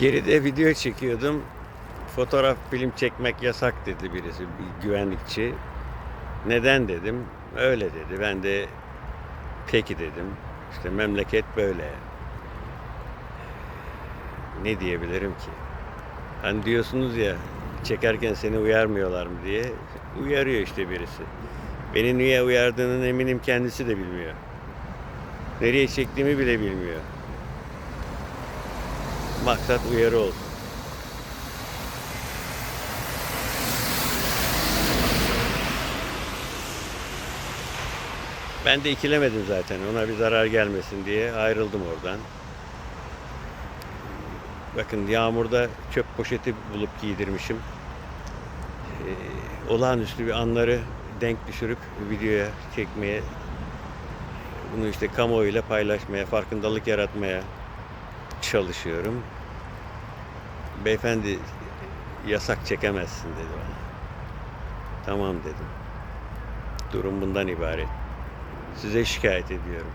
Geride video çekiyordum. Fotoğraf film çekmek yasak dedi birisi, bir güvenlikçi. Neden dedim. Öyle dedi. Ben de peki dedim. İşte memleket böyle. Ne diyebilirim ki? Hani diyorsunuz ya çekerken seni uyarmıyorlar mı diye. Uyarıyor işte birisi. Beni niye uyardığının eminim kendisi de bilmiyor. Nereye çektiğimi bile bilmiyor. Maksat uyarı olsun. Ben de ikilemedim zaten. Ona bir zarar gelmesin diye ayrıldım oradan. Bakın yağmurda çöp poşeti bulup giydirmişim. Ee, olağanüstü bir anları denk düşürüp videoya çekmeye, bunu işte kamuoyuyla paylaşmaya, farkındalık yaratmaya çalışıyorum. Beyefendi yasak çekemezsin dedi bana. Tamam dedim. Durum bundan ibaret. Size şikayet ediyorum.